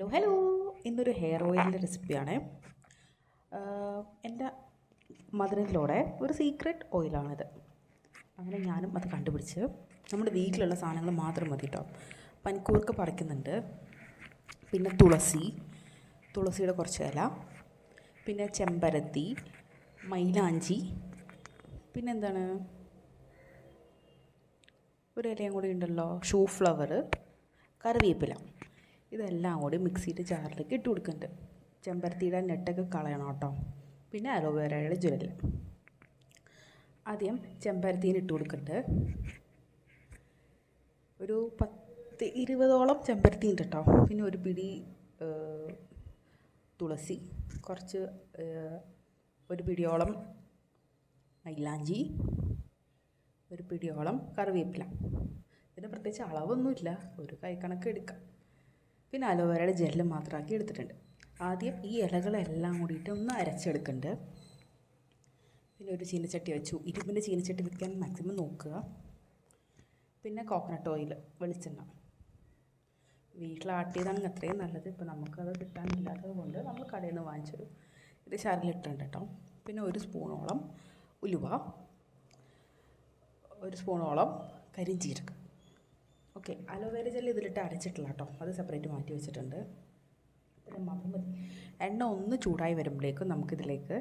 Hello hello ഇന്നൊരു hair ഓയിലിന്റെ റെസിപ്പിയാണ് എന്റെ മധുരത്തിലൂടെ ഒരു സീക്രട്ട് ഓയിലാണിത് അങ്ങനെ ഞാനും അത് കണ്ടുപിടിച്ച് നമ്മുടെ വീട്ടിലുള്ള സാധനങ്ങൾ മാത്രം മതി കേട്ടോ പനിക്കൂർക്ക പറിക്കുന്നുണ്ട്. പിന്നെ തുളസി തുളസിയുടെ കുറച്ച് ഇല പിന്നെ ചെമ്പരത്തി മൈലാഞ്ചി പിന്നെന്താണ് ഒരു ഇലയും കൂടി ഉണ്ടല്ലോ ഷൂ ഫ്ലവർ കറിവേപ്പില. ഇതെല്ലാം കൂടി മിക്സിയുടെ ജാറിലേക്ക് ഇട്ട് കൊടുക്കുന്നുണ്ട്. ചെമ്പരത്തിയുടെ നെട്ടൊക്കെ കളയണം കേട്ടോ. പിന്നെ അലോവേരയുടെ ജെല്ല്. ആദ്യം ചെമ്പരത്തീന് ഇട്ട് കൊടുക്കുന്നുണ്ട്. ഒരു പത്ത് ഇരുപതോളം ചെമ്പരത്തി കേട്ടോ. പിന്നെ ഒരു പിടി തുളസി കുറച്ച് ഒരു പിടിയോളം മൈലാഞ്ചി ഒരു പിടിയോളം കറിവേപ്പില. ഇതിന് പ്രത്യേകിച്ച് അളവൊന്നുമില്ല. ഒരു കൈക്കണക്ക് എടുക്കാം. പിന്നെ അലോവേരയുടെ ജെല്ല് മാത്രമാക്കി എടുത്തിട്ടുണ്ട്. ആദ്യം ഈ ഇലകളെല്ലാം കൂടിയിട്ട് ഒന്ന് അരച്ചെടുക്കുന്നുണ്ട് പിന്നെ ഒരു ചീനച്ചട്ടി വെച്ചു. ഇരുമ്പിന്റെ ചീനച്ചട്ടി വെക്കാൻ മാക്സിമം നോക്കുക. പിന്നെ കോക്കനട്ട് ഓയിൽ വെളിച്ചെണ്ണ. വീട്ടിലാട്ടിയതാണ് അത്രയും നല്ലത്. ഇപ്പോൾ നമുക്കത് കിട്ടാനില്ലാത്തത് കൊണ്ട് നമ്മൾ കടയിൽ നിന്ന് വാങ്ങിച്ചൊരു ഇത് ശരലിട്ടുണ്ട് കേട്ടോ. പിന്നെ ഒരു സ്പൂണോളം ഉലുവ ഒരു സ്പൂണോളം കരിഞ്ജീരകം ഓക്കെ അലോവേര ജെൽ ഇതിലിട്ട് അരച്ചിട്ടില്ല കേട്ടോ. അത് സെപ്പറേറ്റ് മാറ്റി വെച്ചിട്ടുണ്ട്. പിന്നെ മാത്രം മതി. എണ്ണ ഒന്ന് ചൂടായി വരുമ്പോഴേക്കും നമുക്കിതിലേക്ക്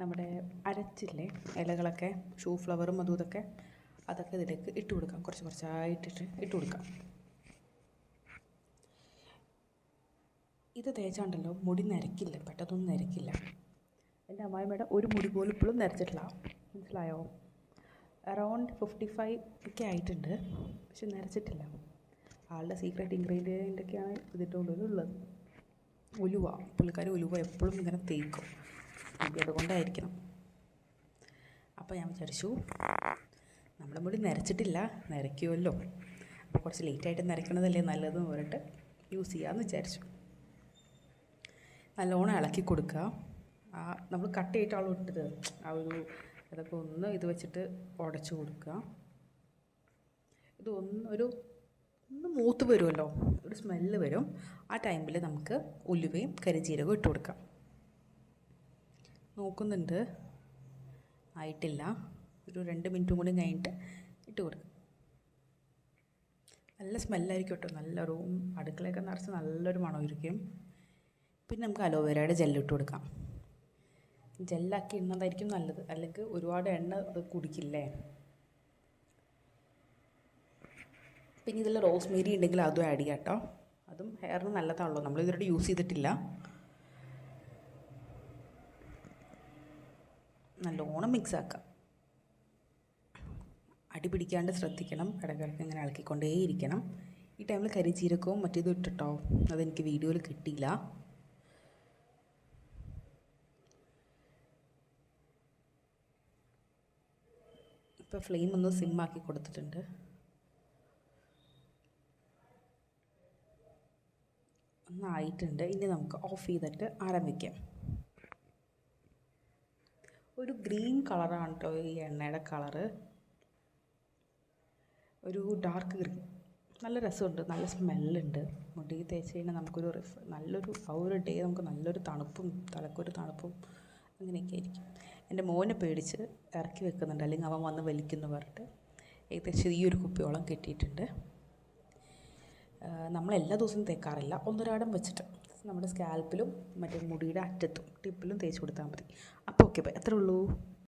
നമ്മുടെ അരച്ചില്ലേ ഇലകളൊക്കെ ഷൂ ഫ്ലവറും അതും ഇതൊക്കെ അതൊക്കെ ഇതിലേക്ക് ഇട്ട് കൊടുക്കാം. കുറച്ച് കുറച്ചായിട്ടിട്ട് ഇട്ട് കൊടുക്കാം. ഇത് തേച്ചാണ്ടല്ലോ മുടി നരക്കില്ല പെട്ടെന്നൊന്നും നരക്കില്ല എന്റെ അമ്മായിമ്മയുടെ ഒരു മുടി പോലും ഇപ്പോഴും നരച്ചിട്ടില്ല. മനസ്സിലായോ? അറൗണ്ട് ഫിഫ്റ്റി ഫൈവ് ഒക്കെ ആയിട്ടുണ്ട്. പക്ഷെ നിറച്ചിട്ടില്ല. ആളുടെ സീക്രട്ട് ഇൻഗ്രീഡിയന്റൊക്കെയാണ് ഉള്ളത് ഉലുവ പുള്ളിക്കാർ ഉലുവ എപ്പോഴും ഇങ്ങനെ തേക്കും. അതുകൊണ്ടായിരിക്കണം. അപ്പോൾ ഞാൻ വിചാരിച്ചു നമ്മുടെ മുടി നിരച്ചിട്ടില്ല നരയ്ക്കുമല്ലോ അപ്പോൾ കുറച്ച് ലേറ്റായിട്ട് നിരക്കണതല്ലേ നല്ലതെന്ന് പറഞ്ഞിട്ട് യൂസ് ചെയ്യാമെന്ന് വിചാരിച്ചു. നല്ലോണം ഇളക്കി കൊടുക്കുക. ആ നമ്മൾ കട്ട് ചെയ്തിട്ടാണല്ലോ ഇട്ടത് ആ ഒരു അതൊക്കെ ഒന്ന് ഇത് വെച്ചിട്ട് ഉടച്ചു കൊടുക്കുക. ഇത് ഒന്ന് ഒരു ഒന്ന് മൂത്ത് വരുമല്ലോ ഒരു സ്മെല്ല് വരും. ആ ടൈമിൽ നമുക്ക് ഉലുവയും കരിജീരകവും ഇട്ട് കൊടുക്കാം. നോക്കുന്നുണ്ട്. ആയിട്ടില്ല. ഒരു രണ്ട് മിനിറ്റും കൂടി കഴിഞ്ഞിട്ട് ഇട്ട് കൊടുക്കാം നല്ല സ്മെല്ലായിരിക്കും കേട്ടോ. റൂം അടുക്കളയൊക്കെ നിറച്ച് നല്ലൊരു മണമായിരിക്കും. പിന്നെ നമുക്ക് അലോവേരയുടെ ജെല്ലിട്ട് കൊടുക്കാം. ജെല്ലാക്കി ഇടുന്നതായിരിക്കും നല്ലത്. അല്ലെങ്കിൽ ഒരുപാട് എണ്ണ അത് കുടിക്കില്ലേ? പിന്നെ ഇതിൽ റോസ്മേരി ഉണ്ടെങ്കിൽ അതും ആഡ് ചെയ്യാം കേട്ടോ അതും ഹെയറിന് നല്ലതാണല്ലോ. നമ്മൾ ഇതുവരെ യൂസ് ചെയ്തിട്ടില്ല. നല്ലോണം മിക്സ് ആക്കാം. അടി പിടിക്കാണ്ട് ശ്രദ്ധിക്കണം. ഇടയ്ക്കിടയ്ക്ക് ഇങ്ങനെ ഇളക്കിക്കൊണ്ടേയിരിക്കണം ഈ ടൈമിൽ കരിചീരക്കവും മറ്റേതും ഇട്ടിട്ടോ? അതെനിക്ക് വീഡിയോയിൽ കിട്ടിയില്ല. ഇപ്പോൾ ഫ്ലെയിം ഒന്ന് സിമ്മാക്കി കൊടുത്തിട്ടുണ്ട്. ഒന്നായിട്ടുണ്ട് ഇനി നമുക്ക് ഓഫ് ചെയ്തിട്ട് ആരംഭിക്കാം. ഒരു ഗ്രീൻ കളറാണ് കേട്ടോ ഈ എണ്ണയുടെ കളറ് ഒരു ഡാർക്ക് ഗ്രീൻ നല്ല രസമുണ്ട്. നല്ല സ്മെല്ലുണ്ട് മുടി തേച്ച് കഴിഞ്ഞാൽ നമുക്കൊരു റിഫ് നല്ലൊരു ആ ഒരു ഡേ നമുക്ക് നല്ലൊരു തണുപ്പും തലക്കൊരു തണുപ്പും അങ്ങനെയൊക്കെ ആയിരിക്കും. എന്റെ മോനെ പേടിച്ച് ഇറക്കി വെക്കുന്നുണ്ട്. അല്ലെങ്കിൽ അവൻ വന്ന് വലിക്കുന്നു പറഞ്ഞിട്ട്. ഏകദേശം ഈ ഒരു കുപ്പിയോളം കിട്ടിയിട്ടുണ്ട്. നമ്മൾ എല്ലാ ദിവസവും തേക്കാറില്ല. ഒന്നൊരാടം വെച്ചിട്ട് നമ്മുടെ സ്കാൽപ്പിലും മറ്റേ മുടിയുടെ അറ്റത്തും ടിപ്പിലും തേച്ച് കൊടുത്താൽ മതി. അപ്പോൾ ഓക്കെ എത്ര ഉള്ളൂ.